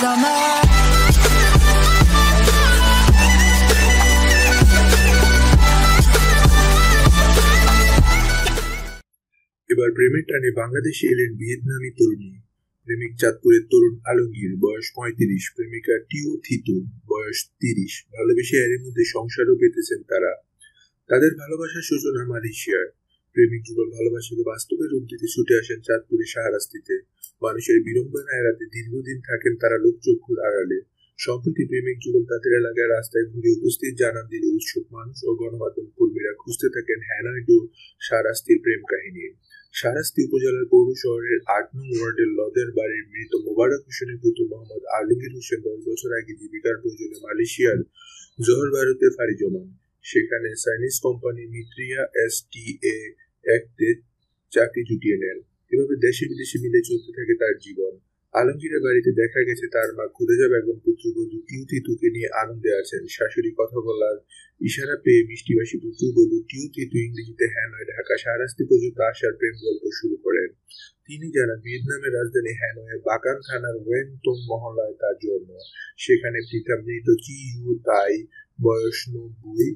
summer. এবার প্রেমের টানে বাংলাদেশে এলেন ভিয়েতনামি তরুণী। প্রেমিক চাঁদপুরের তরুণ আলমগীর, বয়স পঁয়ত্রিশ। প্রেমিকা টিউ থিতু, বয়স তিরিশ। ভালোবেসে এর মধ্যে সংসারও পেতেছেন তারা। তাদের ভালোবাসার সূচনা মালয়েশিয়ার প্রেমিক যুগল ভালোবাসাকে বাস্তবে রূপ দিতে ছুটে আসেন চাঁদপুরের সাহারাস্তিতে। মানুষের বিড়ম্বনা এড়াতে দীর্ঘদিন থাকেন তারা লোকচক্ষুর আড়ালে। সম্প্রতি প্রেমিক যুগল তাদের এলাকায় রাস্তায় ঘুরে উপস্থিত জানান দিলে উৎসুক মানুষ ও গণমাধ্যম কর্মীরা খুঁজতে থাকেন হ্যানয়েড সারাস্তির প্রেম কাহিনী। সারাস্তি উপজেলার পৌর শহরের আট নং ওয়ার্ডের লদের বাড়ির মৃত মোবারক হোসেনের পুত্র মোহাম্মদ আলমগীর হোসেন দশ বছর আগে জীবিকার প্রয়োজনে মালয়েশিয়ার জোহর ভারতে ফাড়ি জমান। সেখানে চাইনিজ কোম্পানি মিত্রিয়া এস টি এ একতে চাকরি জুটিয়ে নেন। এভাবে দেশে বিদেশে মিলে চলতে থাকে তার জীবন। আলমগীরের বাড়িতে দেখা গেছে, তার মা খুদেজা বেগম পুত্রবধূ টিউতিতুকে নিয়ে আনন্দে আছেন। শাশুড়ি কথা বলার ইশারা পেয়ে মিষ্টিবাসী পুত্রবধূ টিউতিতু ইংরেজিতে হ্যানয় ঢাকা সারাস্তি পর্যন্ত আসার প্রেম গল্প শুরু করেন। তিনি জানান, ভিয়েতনামের রাজধানী হ্যানয়ে বাগান থানার ওয়েন তোং মহলায় তার জন্ম। সেখানে পিতা মৃত চি ইউ তাই বয়স নব্বই।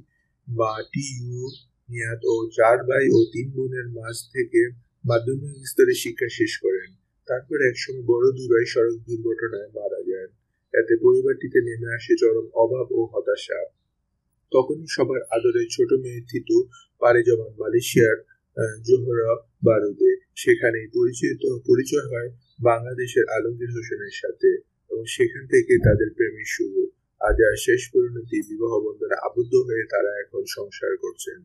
বা টি ইউ নিয়াত ও চার ভাই ও তিন বোনের মাঝ থেকে মাধ্যমিক স্তরে শিক্ষা শেষ করেন। তারপর একসময় বড় দুরাই সড়ক দুর্ঘটনায় মারা যান। এতে পরিবারটিতে নেমে আসে চরম অভাব ও হতাশা। তখনই সবার আদরের ছোট মেয়ে থিতু পারে জমান মালয়েশিয়ার জোহরা বারুদে। সেখানেই পরিচিত, পরিচয় হয় বাংলাদেশের আলমগীর হোসেনের সাথে এবং সেখান থেকে তাদের প্রেমের শুরু। আজ আর শেষ পরিণতি বিবাহ বন্ধনে আবদ্ধ হয়ে তারা এখন সংসার করছেন।